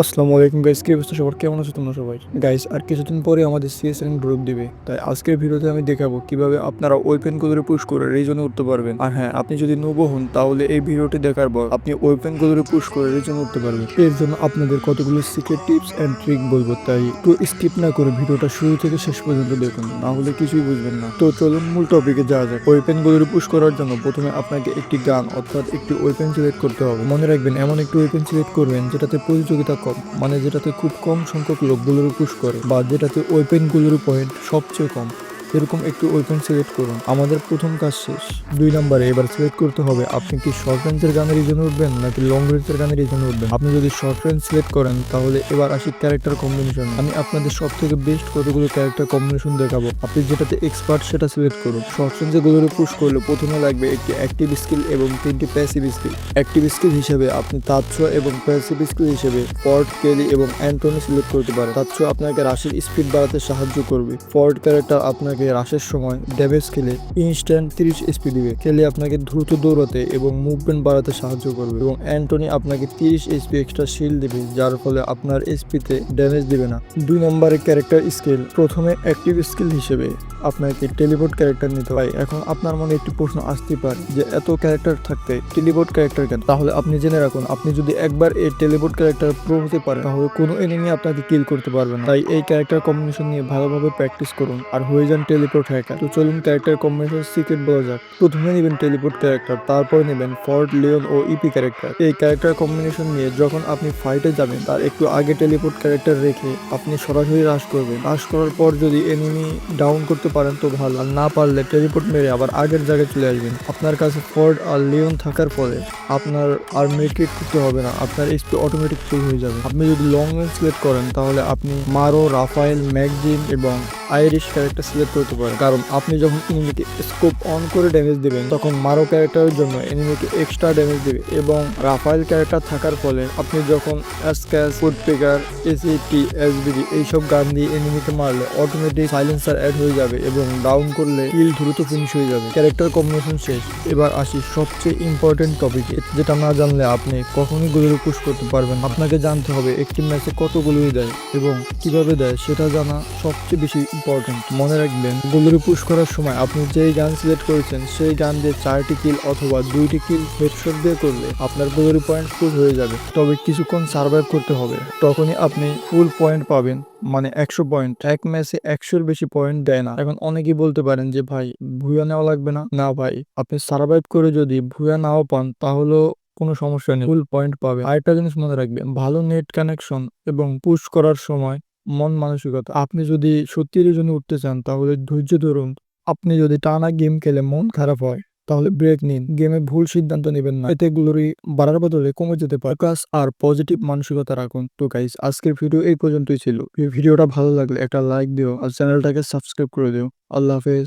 আসসালামু আলাইকুম গাইস কি অবস্থা সবার? কেমন আছো তোমরা সবাই? গাইস আর কিছুদিন পরে আমাদের সিএস সিএসএন গ্রুপ দিবে। তাই আজকের ভিডিওতে আমি দেখাবো কীভাবে আপনারা ওয়েপেন গুলোরে পুশ করে রিজনে উঠতে পারবেন। আর হ্যাঁ আপনি যদি নবো হন, তাহলে এই ভিডিওটি দেখার পর আপনি ওয়েপেন গুলোরে পুশ করে রিজনে উঠতে পারবেন। এর জন্য আপনাদের কতগুলো সিক্রেট টিপস এন্ড ট্রিক বলব, তাই একটু স্কিপ না করে ভিডিওটা শুরু থেকে শেষ পর্যন্ত দেখুন, না হলে কিছুই বুঝবেন না। তো চলুন মূল টপিকে যাওয়া যাক। ওয়েপেন গুলোরে পুশ করার জন্য প্রথমে আপনাকে একটি গান অর্থাৎ একটি ওয়েপেন সিলেক্ট করতে হবে। মনে রাখবেন, এমন একটি ওয়েপেন সিলেক্ট করবেন যেটাতে প্রতিযোগিতা কম। মানে যেটাতে খুব কম সংখ্যক লোকগুলোর পুশ করে বা যেটাতে ওয়েপেনগুলোর পয়েন্ট সবচেয়ে কম। এরকম একটি ওয়েপেন সিলেক্ট করুন। আমাদের প্রথম কাজ শেষ। দুই নম্বরে, এবার সিলেক্ট করতে হবে, আপনি কি শর্ট রেঞ্জের গানের রিজনে উঠবেন নাকি লং রেঞ্জের গানের রিজনে উঠবেন? আপনি যদি শর্ট রেঞ্জ সিলেক্ট করেন, তাহলে এবার আসি ক্যারেক্টার কম্বিনেশন আমি আপনাদের সব থেকে বেস্ট কতগুলো ক্যারেক্টার কম্বিনেশন দেখাবো। আপনি যেটাতে এক্সপার্ট সেটা সিলেক্ট করুন। শর্ট রেঞ্জে গুলোরে পুশ করলে প্রথমে লাগবে একটি অ্যাক্টিভ স্কিল এবং তিনটি প্যাসিভ স্কিল অ্যাক্টিভ স্কিল হিসেবে আপনি তাৎস এবং প্যাসিভ স্কিল হিসেবে ফর্ড কেলি এবং অ্যান্টনি সিলেক্ট করতে পারেন। তাৎস আপনাকে রাশির স্পিড বাড়াতে সাহায্য করবে। ফর্ড ক্যারেক্টার আপনাকে রাশের সময় ড্যামেজ খেলে ইনস্ট্যান্ট তিরিশ এসপি দিবে। খেলে আপনাকে দ্রুত দৌড়াতে এবং মুভমেন্ট বাড়াতে সাহায্য করবে এবং অ্যান্টনি আপনাকে তিরিশ এসপি এক্সট্রা শিল দিবে, যার ফলে আপনার এসপিতে ড্যামেজ দিবে না। দুই নম্বরে ক্যারেক্টার স্কিল প্রথমে অ্যাক্টিভ স্কিল হিসেবে আপনাকে টেলিপোর্ট ক্যারেক্টার নিতে হয়। এখন আপনার মনে একটি প্রশ্ন আসতে পারে যে, এত ক্যারেক্টার থাকতে টেলিপোর্ট ক্যারেক্টার কেন? তাহলে আপনি জেনে রাখুন, আপনি যদি একবার এই টেলিপোর্ট ক্যারেক্টার প্রো হতে পারেন, তাহলে কোনো এনিমি আপনাকে কিল করতে পারবে না। তাই এই ক্যারেক্টার কম্বিনেশন নিয়ে ভালোভাবে প্র্যাকটিস করুন। আর হয়ে যান টেলিপোর্ট হ্যাকার তো চলুন ক্যারেক্টার কম্বিনেশন সিক্রেট বলা যাক। প্রথমে নেবেন টেলিপোর্ট ক্যারেক্টার তারপরে নেবেন ফর্ট লিওন ও ইপি ক্যারেক্টার এই ক্যারেক্টার কম্বিনেশন নিয়ে যখন আপনি ফাইটে যাবেন, তার একটু আগে টেলিপোর্ট ক্যারেক্টার রেখে আপনি সরাসরি রাশ করবেন। রাশ করার পর যদি এনিমি ডাউন করতে পারেন তো ভালো, আর না পারলে টেলিপোর্ট মেরে আবার আগের জায়গায় চলে আসবেন। আপনার কাছে ফোর্ড আর লিওন থাকার ফলে আপনার আর মেট্রিক করতে হবে না, আপনার এসপি অটোমেটিক ফুল হয়ে যাবে। আপনি যদি লং রেঞ্জ সিলেক্ট করেন, তাহলে আপনি মারো রাফায়েল ম্যাগজিন এবং আইরিশ ক্যারেক্টার সিলেক্ট করতে পারেন কারণ আপনি যখন এনিমিকে স্কোপ অন করে ড্যামেজ দেবেন, তখন মারো ক্যারেক্টারের জন্য এনিমিকে এক্সট্রা ড্যামেজ দেবে এবং রাফাইল ক্যারেক্টার থাকার ফলে আপনি যখন এসক্যাস ফুড পেকার এসিটি এসবিডি এইসব গান দিয়ে এনিমিকে মারলে অটোমেটিক সাইলেন্সার অ্যাড হয়ে যাবে এবং ডাউন করলে কিল দ্রুত ফিনিশ হয়ে যাবে। ক্যারেক্টার কম্বিনেশন শেষ। এবার আসি সবচেয়ে ইম্পর্টেন্ট টপিক যেটা না জানলে আপনি কখনোই গুলোর পুশ করতে পারবেন আপনাকে জানতে হবে একটি ম্যাচে কত গুলোই দেয় এবং কীভাবে দেয়, সেটা জানা সবচেয়ে বেশি ইম্পর্টেন্ট মনে রাখবেন গুলোরি পুশ করার সময় আপনি যেই গান সিলেক্ট করেছেন, সেই গান দিয়ে চারটি কিল অথবা দুইটি কিল হেডশট দিয়ে করলে আপনার গুলোরি পয়েন্ট ফুল হয়ে যাবে। তবে কিছুক্ষণ সার্ভাইভ করতে হবে। তখনই আপনি ফুল পয়েন্ট পাবেন মানে একশো পয়েন্ট এক ম্যাচে একশোর বেশি পয়েন্ট দেয় না। এখন অনেকেই বলতে পারেন যে, ভাই, ভুয়া নেওয়া লাগবে না। না, ভাই, আপনি সার্ভাইভ করে যদি ভুয়া নাও পান, তাহলেও কোনো সমস্যা নেই। ফুল পয়েন্ট পাবে আরেকটা জিনিস মনে রাখবেন, ভালো নেট কানেকশন এবং পুশ করার সময় মন মানসিকতা। আপনি যদি সত্যির জন্য উঠতে চান, তাহলে ধৈর্য ধরুন। আপনি যদি টানা গেম খেলে মন খারাপ হয়, তাহলে ব্রেক নিন। গেমে ভুল সিদ্ধান্ত নেবেন না। এতে গ্লোরি বাড়ার বদলে কমে যেতে পারে। কাজ আর পজিটিভ মানসিকতা রাখুন। তো গাইস আজকের ভিডিও এই পর্যন্তই ছিল। ভিডিওটা ভালো লাগলে একটা লাইক দিও আর চ্যানেলটাকে সাবস্ক্রাইব করে দিও। আল্লাহ হাফেজ।